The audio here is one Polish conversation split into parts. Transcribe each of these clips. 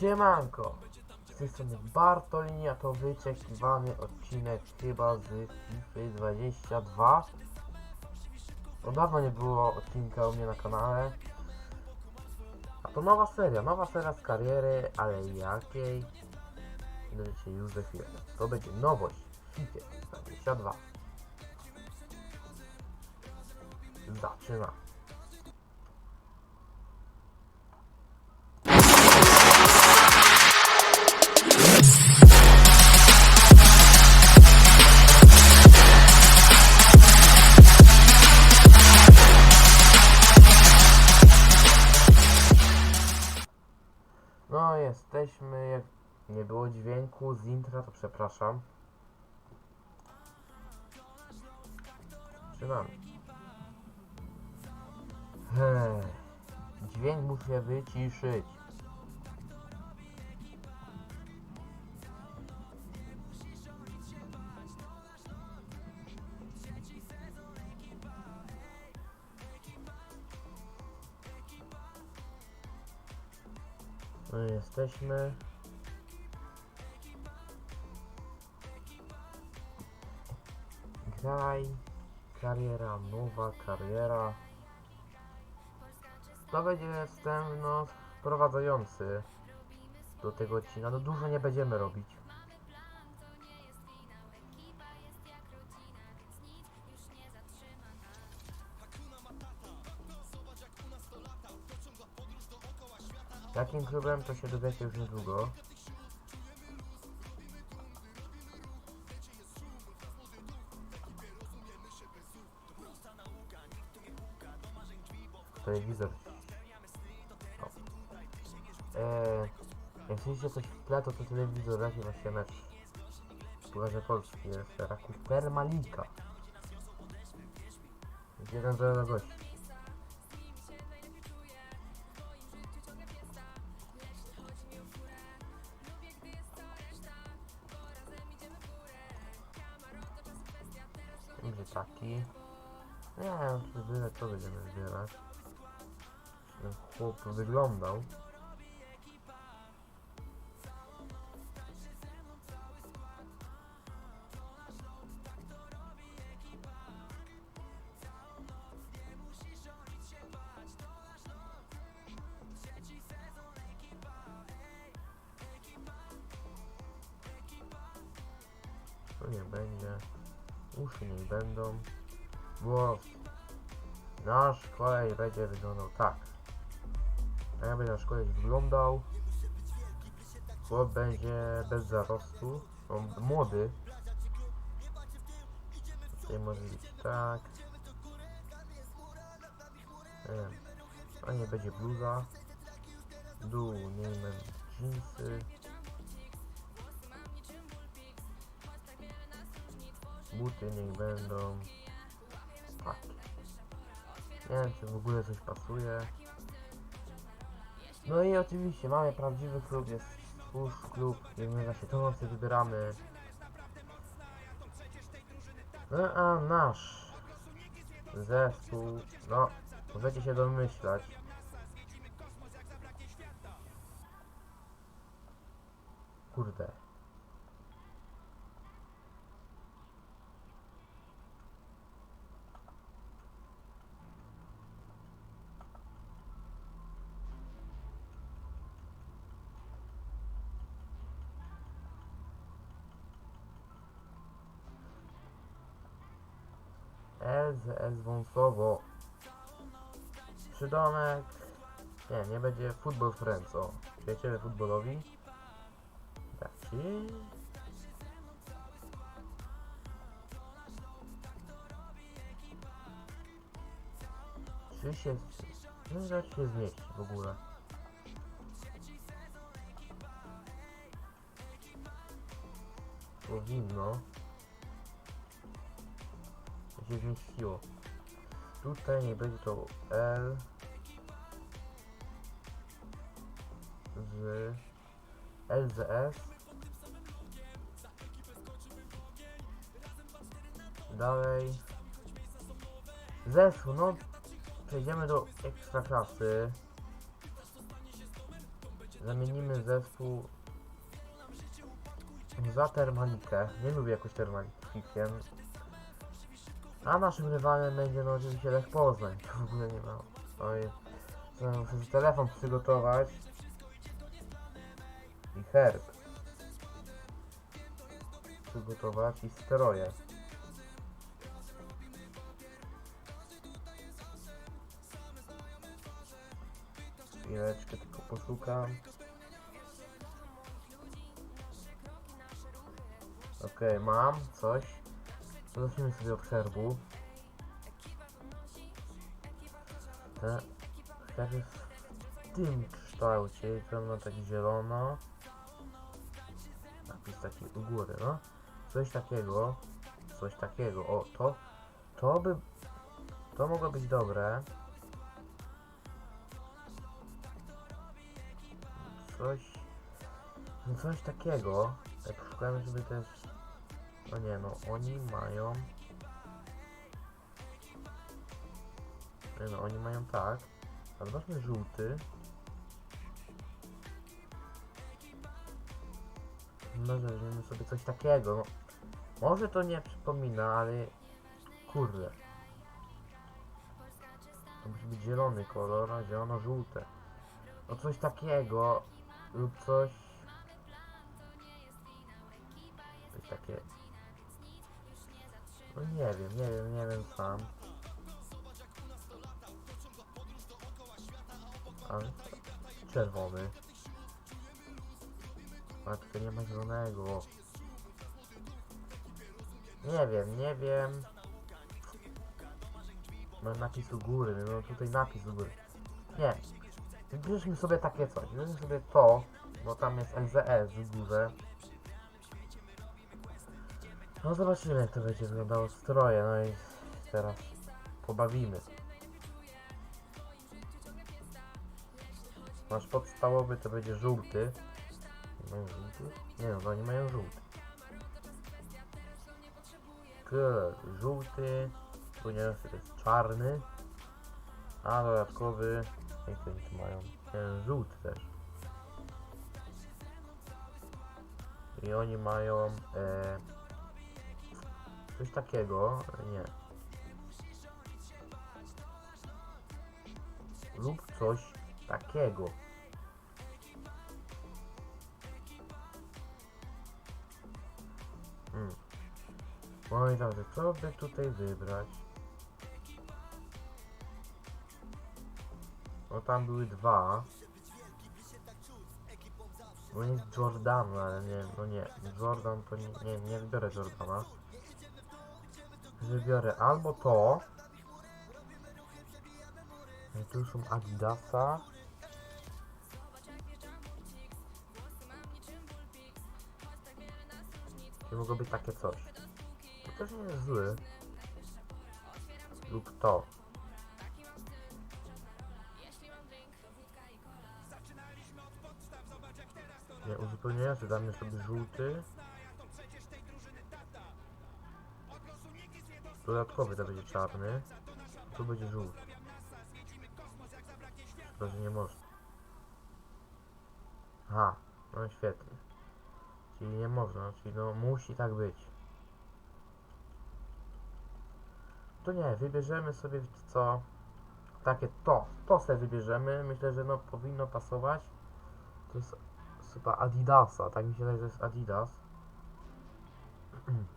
Siemanko! Z tej strony Bartolini, a to wyczekiwany odcinek chyba z FIFA 22. No dawno nie było odcinka u mnie na kanale. A to nowa seria, nowa seria z kariery, ale jakiej? Dowiecie się już za chwilę. To będzie nowość FIFA 22. Zaczyna. No jesteśmy, jak nie było dźwięku z intra, to przepraszam. Zaczynamy. Dźwięk muszę wyciszyć. No jesteśmy. Graj. Kariera, nowa kariera. To będzie wstęp, no, wprowadzający do tego odcinka. No dużo nie będziemy robić. Jakim klubem to się dowiecie już niedługo. Telewizor. Eee, jak słyszycie coś w to to telewizor leci właśnie mecz. Pokażę Polski, jest Raków Permalika. Jest jeden do gości. Wyglądał. To nie będzie. Uszy nie będą. Głos. Nasz kolej będzie wyglądał tak. Ja będę na szkole wyglądał. Chłop będzie bez zarostu. On młody. Tutaj może być tak. Nie. A nie będzie bluza. Dół nie wiem, jeansy. Buty niech będą takie. Nie wiem czy w ogóle coś pasuje. No i oczywiście mamy prawdziwy klub, jest twórz klub, jak nazywa się tą opcję wybieramy. No a nasz zespół, no możecie się domyślać. Kurde. LZS Wąsowo. Przydomek. Nie, nie będzie Football Friends, o. Przyjaciele futbolowi. Taki. Czy się... Nie jak się zmieści w ogóle. Powinno się zmieściło. Tutaj nie będzie to L z LZS dalej zespół, no przejdziemy do ekstra klasy zamienimy zespół za Termalikę. Nie lubię jakoś Termalikiem. A naszym rywalem będzie no oczywiście Lech Poznań. To w ogóle nie ma. Oj. Muszę sobie telefon przygotować. I herb. Przygotować i steroje. Chwileczkę tylko poszukam. Okej, mam coś. Zacznijmy sobie od herbu. Te herb jest w tym kształcie ma tak zielono. Napis taki u góry, no. Coś takiego. Coś takiego. O, to. To by. To mogło być dobre. Coś. No coś takiego. Jak szukamy sobie też. No nie no, oni mają. Nie no, oni mają tak. Ale zobaczmy żółty. Może weźmiemy sobie coś takiego. No, może to nie przypomina, ale kurde. To musi być zielony kolor, a zielono-żółte. No coś takiego lub coś. Coś takie. No nie wiem, nie wiem, nie wiem sam. Ale czerwony. A tylko nie ma zielonego. Nie wiem, nie wiem. Mam napis u góry, no tutaj napis u góry. Nie. Wybierzmy sobie takie coś. Wybierzmy sobie to, bo tam jest LZS w górze. No zobaczymy jak to będzie wyglądało stroje, no i teraz pobawimy. Nasz podstawowy to będzie żółty. Nie mają żółty? Nie no, oni mają żółty. Good. Żółty, ponieważ to jest czarny. A dodatkowy, jak oni tu mają? Żółty też. I oni mają e, coś takiego, nie. Lub coś takiego. Hmm. Moi drodzy, co by tutaj wybrać? No tam były dwa. Bo jest Jordan, ale nie, no nie. Jordan to nie, nie, nie wybiorę Jordana. Wybiorę albo to. I tu są Adidasa. Czy mogło być takie coś? To też nie jest zły. Lub to. Nie, uzupełniający damy sobie żółty. Dodatkowy to będzie czarny. Tu będzie żółty. Chyba, że nie można. Aha, no świetnie. Czyli nie można, czyli no musi tak być. To nie, wybierzemy sobie co. Takie to, to sobie wybierzemy. Myślę, że no powinno pasować. To jest chyba Adidasa, tak mi się wydaje, że jest Adidas.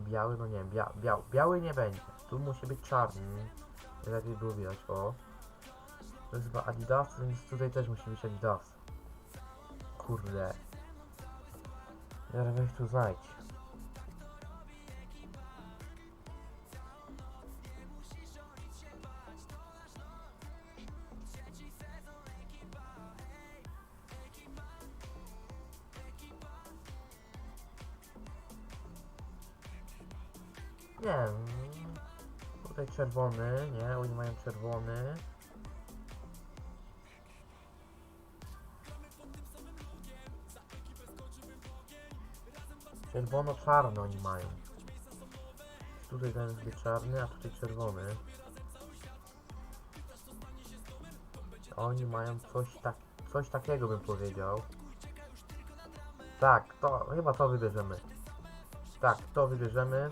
Biały, no nie, bia, bia, biały nie będzie. Tu musi być czarny. Lepiej było widać, o. To jest chyba Adidas, więc tutaj też musi być Adidas. Kurde. Weź tu znajdź. Nie. Tutaj czerwony, nie, oni mają czerwony. Czerwono-czarny oni mają. Tutaj ten jest czarny, a tutaj czerwony. Oni mają coś tak, coś takiego bym powiedział. Tak, to chyba to wybierzemy. Tak, to wybierzemy.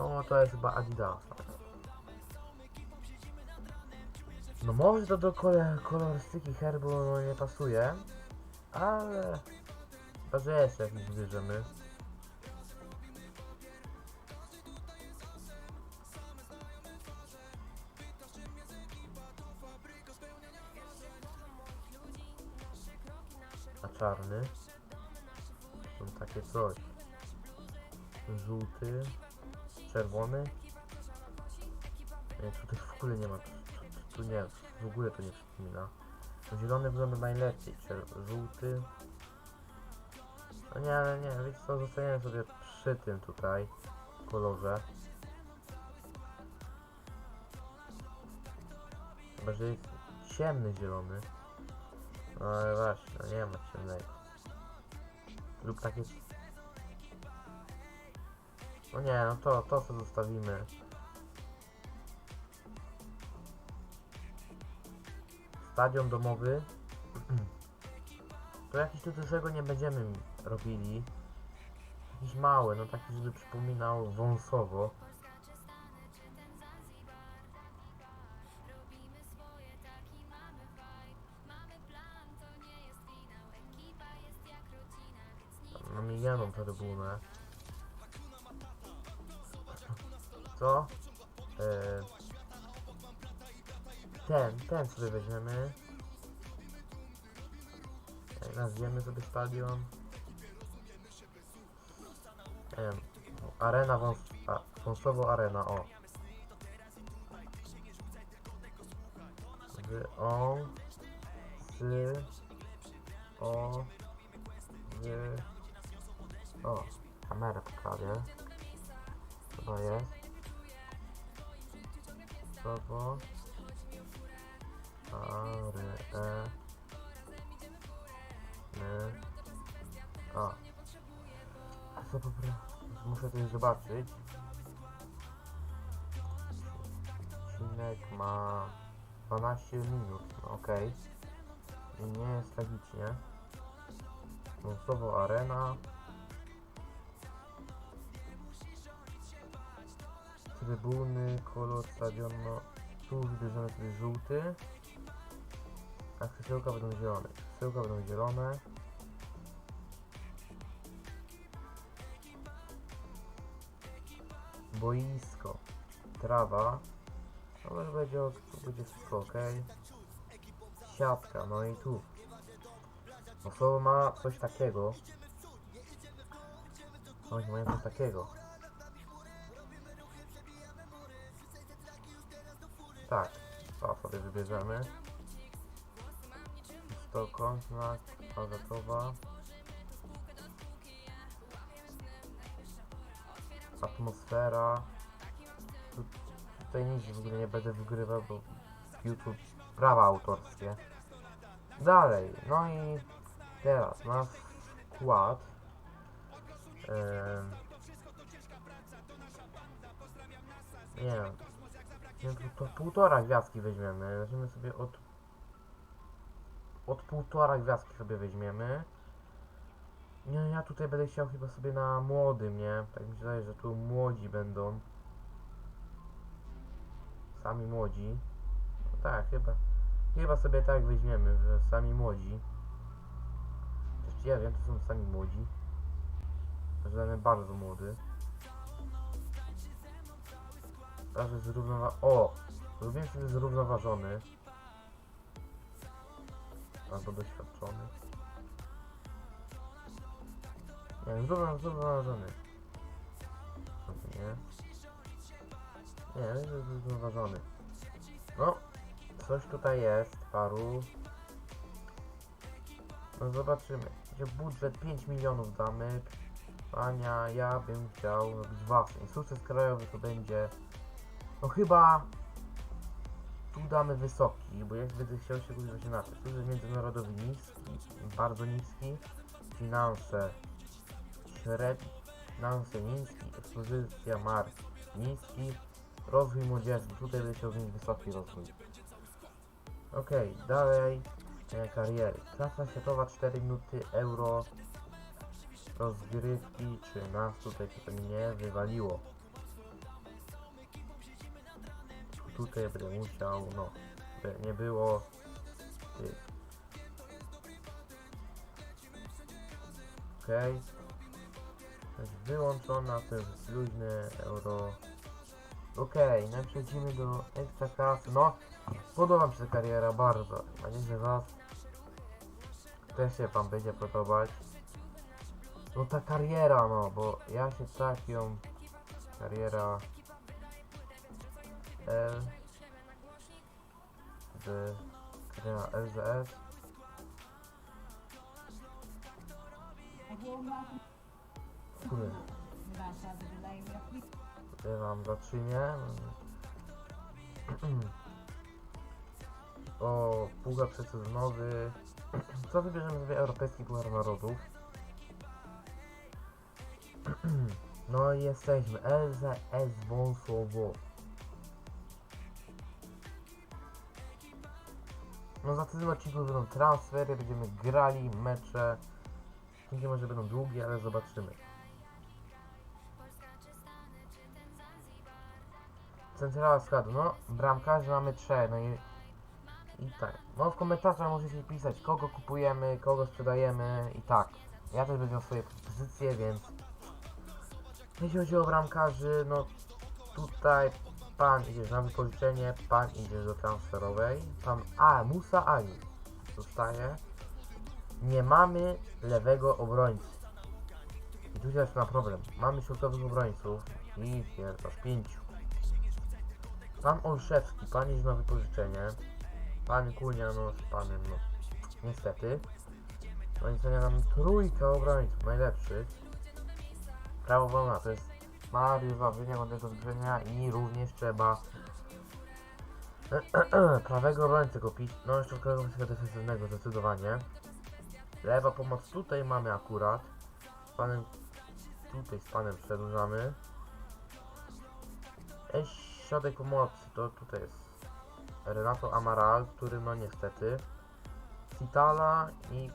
No to jest chyba Adidasa. No może to do kolor, kolorystyki herbu no, nie pasuje, ale chyba, że jeszcze jakiś wybierzemy. A czarny? To takie coś. Żółty, czerwony. Nie, tutaj w ogóle nie ma. Tu, tu, tu nie, w ogóle to nie przypomina. Zielony wygląda najlepiej. Żółty. No nie, ale nie, wiecie co, zostaniemy sobie przy tym tutaj kolorze. Chyba, że jest ciemny zielony. No ale właśnie, no nie ma ciemnego. Lub takie... No nie, no to, to co zostawimy. Stadion domowy. To jakiś tu dużego nie będziemy robili. Jakiś mały, no taki, żeby przypominał wąsowo. Mamy jedną trybunę. Co? E, ten, ten sobie weźmiemy. Jak nazwiemy sobie stadion? Nie arena wąs... A, wąsowo arena, o. Z, o, z, o, z, o, kamerę poprawię. Chyba jest. Słowo. Ary, e. My. A co popra... Muszę coś zobaczyć. Odcinek ma 12 minut, no. I Nie jest tragicznie. Słowo arena. Trybuny, kolor stadionu. Tu wybierzemy sobie żółty. A krzesełka będą zielone. Krzesełka będą zielone. Boisko. Trawa. No już będzie, będzie wszystko ok. Siatka, no i tu. No słowo ma coś takiego. Oni mają coś takiego. Tak, to sobie wybierzemy. Stokątna, kwadratowa. Atmosfera. Tu, tutaj nic w ogóle nie będę wygrywał, bo YouTube prawa autorskie. Dalej, no i teraz nasz skład. Em, nie wiem. Nie, to, to półtora gwiazdki weźmiemy. Weźmiemy sobie od... Od półtora gwiazdki sobie weźmiemy. Nie, ja tutaj będę chciał chyba sobie na młodym, nie? Tak mi się wydaje, że tu młodzi będą. Sami młodzi. No tak, chyba. Chyba sobie tak weźmiemy, że sami młodzi. Chociaż ja wiem, to są sami młodzi. Że bardzo młody. Każdy zrównowa... O! Zrobiłem sobie zrównoważony. Albo doświadczony. Nie zrównoważony. Nie. Nie, jest zrównoważony. No, coś tutaj jest, paru. No zobaczymy. Gdzie budżet 5 milionów damy. Ania, ja bym chciał robić własny. Sukces krajowy to będzie no chyba tu damy wysoki, bo jak będę chciał się kupić to. Tu jest międzynarodowy niski, bardzo niski, finanse średni, finanse niski, ekspozycja mark niski, rozwój młodzieży, tutaj będę chciał mieć wysoki rozwój. Okej, dalej, e, kariery. Klasa światowa 4 minuty euro rozgrywki, czy nas tutaj to nie wywaliło. Tutaj będę musiał, no, by nie było tych. Okej. Jest wyłączona, to jest luźny euro. Okej, okay, przechodzimy do ekstra klasy. No, podoba mi się kariera bardzo. Mam nadzieję, że was też się wam będzie podobać. No ta kariera, no, bo ja się tak ją... Kariera... L... Z... Kariera LZS. Kurde, tutaj mam zaczynię. O, puchar przesezonowy. Co wybierzemy sobie Europejski Puchar Narodów? No i jesteśmy. LZS Wąsowo. No za tym odcinku będą transfery, będziemy grali mecze. Odcinki może będą długie, ale zobaczymy. Centrala składu, no bramkarzy mamy trzech, no i i tak. No w komentarzach możecie pisać kogo kupujemy, kogo sprzedajemy i tak. Ja też będę miał swoje propozycje, więc jeśli chodzi o bramkarzy, no tutaj pan idzie na wypożyczenie, pan idzie do transferowej, pan A, Musa Ali zostaje. Nie mamy lewego obrońcy. I tu się zaczyna problem. Mamy środkowych obrońców i jest aż pięciu. Pan Olszewski, pan idzie na wypożyczenie. Pan Kunia, no z panem, no niestety. I co nam trójka obrońców najlepszych. Prawo wolna to jest Mariusz Wawrzyniak od tego zgrzenia i również trzeba prawego obrońcę kupić. No jeszcze kogoś defensywnego zdecydowanie. Lewa pomoc tutaj mamy akurat. Z panem tutaj z panem przedłużamy. E, środek pomocy to tutaj jest Renato Amaral, który no niestety Citala i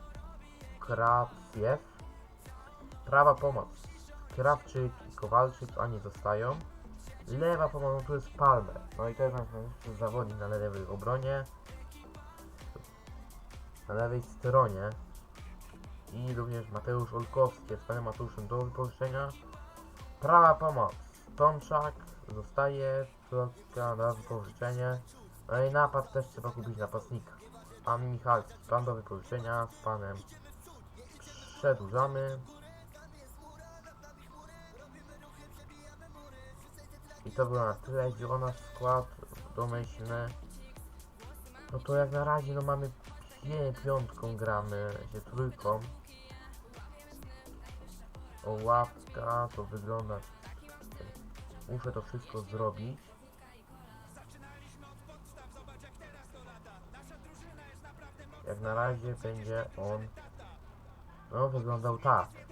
Kraciew prawa pomoc Krawczyk Kowalczyk oni zostają. Lewa pomoc no tu jest Palmer. No i to jest nasz zawodnik na lewej obronie. Na lewej stronie. I również Mateusz Olkowski jest panem Mateuszem. Do wypożyczenia. Prawa pomoc. Tomczak zostaje środka na wypożyczenie. No i napad też trzeba kupić napastnika. Pan Michalski, pan do wypożyczenia z panem. Przedłużamy. I to było na tyle, jeśli o nasz skład domyślny. No to jak na razie no mamy pię piątką gramy, się trójką. O łapka to wygląda. Muszę to wszystko zrobić. Jak na razie będzie on no wyglądał tak.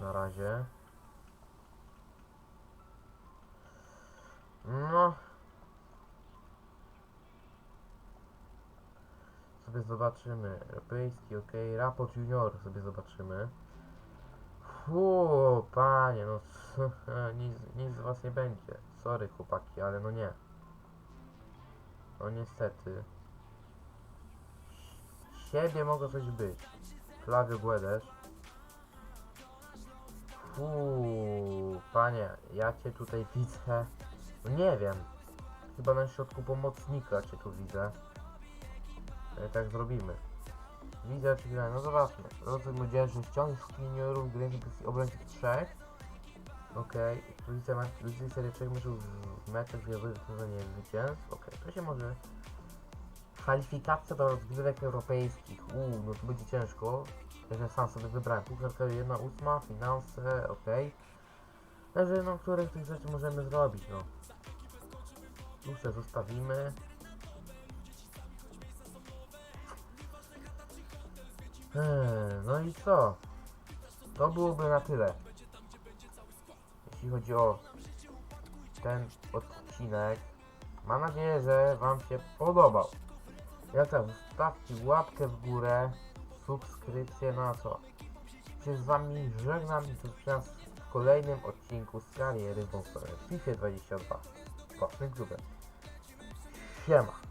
Na razie. No. Sobie zobaczymy. Europejski, ok. Raport junior sobie zobaczymy. Fu, panie, no co, nic, nic z was nie będzie. Sorry chłopaki, ale no nie. No niestety. Siebie mogło coś być. Flavio Guedes. Fuu, panie, ja cię tutaj widzę. No nie wiem. Chyba na środku pomocnika cię tu widzę. E, tak zrobimy. Widzę czy gra, no zobaczmy. Rodzaj młodzieży, ściągnij z juniorów, gry obrońców trzech. Okej, okay. Ludzice serii trzech meczów w meczach wyjazdowych sezonie zwycięstw. Okej, okay. to się może... Kwalifikacja do rozgrywek europejskich. Uuu, no to będzie ciężko. Ja sam sobie wybrałem. Pucharka 1 ósma, finanse. Okay. Także no, których tych rzeczy możemy zrobić, no. Tu zostawimy. Eee, no i co? To byłoby na tyle. Jeśli chodzi o ten odcinek. Mam nadzieję, że Wam się podobał. Jak tak, zostawcie łapkę w górę, subskrypcję na co. Się z Wami żegnam i zobaczę w kolejnym odcinku z kariery w FIFA 22. Płatny grubę. Siema.